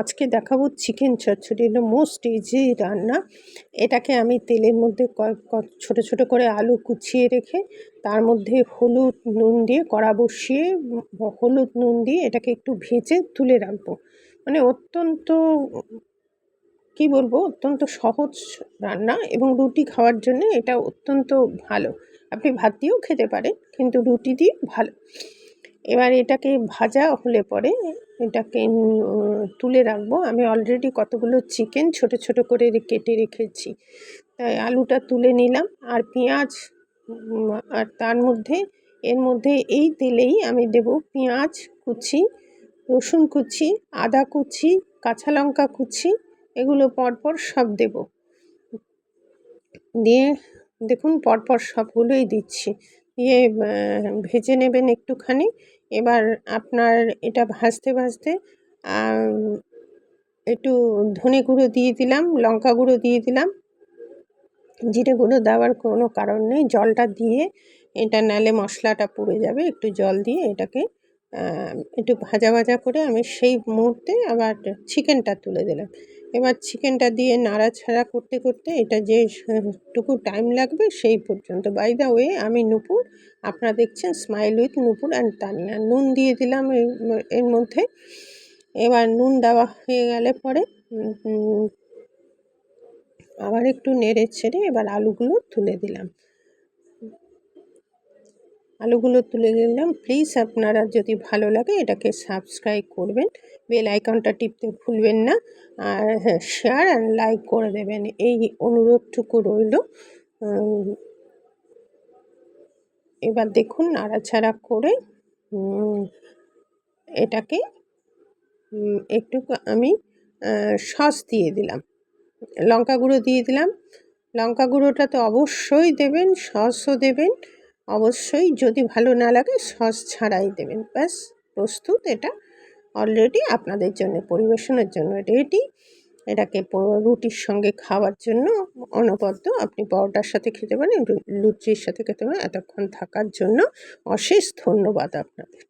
আজকে দেখাবো চিকেন চচ্চড়ি, এটা মোস্ট ইজি রান্না। এটাকে আমি তেলের মধ্যে ছোট ছোট করে আলু কুচিয়ে রেখে তার মধ্যে হলুদ নুন দিয়ে, কড়া বসিয়ে হলুদ নুন দিয়ে এটাকে একটু ভেজে তুলে রাখব। মানে অত্যন্ত, কি বলব, অত্যন্ত সহজ রান্না এবং রুটি খাওয়ার জন্য এটা অত্যন্ত ভালো। আপনি ভাত দিয়েও খেতে পারেন, কিন্তু রুটি দিয়ে ভালো। এবার এটাকে ভাজা হলে পরে এটাকে তুলে রাখব। আমি অলরেডি কতগুলো চিকেন ছোট ছোট করে কেটে রেখেছি। তাই আলুটা তুলে নিলাম আর পেঁয়াজ আর তার মধ্যে, এর মধ্যে এই তেলেই আমি দেব পেঁয়াজ কুচি, রসুন কুচি, আদা কুচি, কাঁচা লঙ্কা কুচি, এগুলো পরপর সব দেব। দিয়ে দেখুন পরপর সবগুলোই দিচ্ছি। আহ, ভেজে নেবেন একটুখানি। এবার আপনার এটা ভাজতে ভাজতে একটু ধনে গুঁড়ো দিয়ে দিলাম লঙ্কা গুঁড়ো দিয়ে দিলাম। জিরে গুঁড়ো দেওয়ার কোনো কারণ নেই। জলটা দিয়ে এটা নালে মশলাটা পুড়ে যাবে। একটু জল দিয়ে এটাকে একটু ভাজা ভাজা করে আমি সেই মুহূর্তে আবার চিকেনটা তুলে দিলাম। এবার চিকেনটা দিয়ে নাড়াছাড়া করতে করতে এটা যে টুকু টাইম লাগবে সেই পর্যন্ত। বাই দা ওয়ে আমি নুপুর, আপনারা দেখছেন smile with Nupur and Tania. নুন দিয়ে দিলাম এর- মধ্যে। এবার নুন দেওয়া হয়ে গেলে পরে আবার একটু নেড়ে ছেড়ে এবার আলুগুলো তুলে দিলাম। আলুগুলো তুলে নিলাম। প্লিজ আপনারা যদি ভালো লাগে এটাকে সাবস্ক্রাইব করবেন। বেল আইকনটা টিপতে ভুলবেন না। আর হ্যাঁ শেয়ার অ্যান্ড লাইক করে দেবেন। এই অনুরোধটুকু রইল। এবার দেখুন নাড়াচাড়া করে এটাকে একটু আমি সস দিয়ে দিলাম। লঙ্কা গুঁড়ো দিয়ে দিলাম। লঙ্কা গুঁড়োটা তো অবশ্যই দেবেন, সসও দেবেন। অবশ্যই যদি ভালো না লাগে, সস ছাড়াই দেবেন। ব্যাস, প্রস্তুত। এটা অলরেডি আপনাদের জন্য, পরিবেশনের জন্য রেডি এটাকে রুটির সঙ্গে খাওয়ার জন্য অনবদ্য। আপনি পরোটার সাথে খেতে পারেন লুচির সাথে খেতে পারেন। এতক্ষণ থাকার জন্য অশেষ ধন্যবাদ আপনাদের।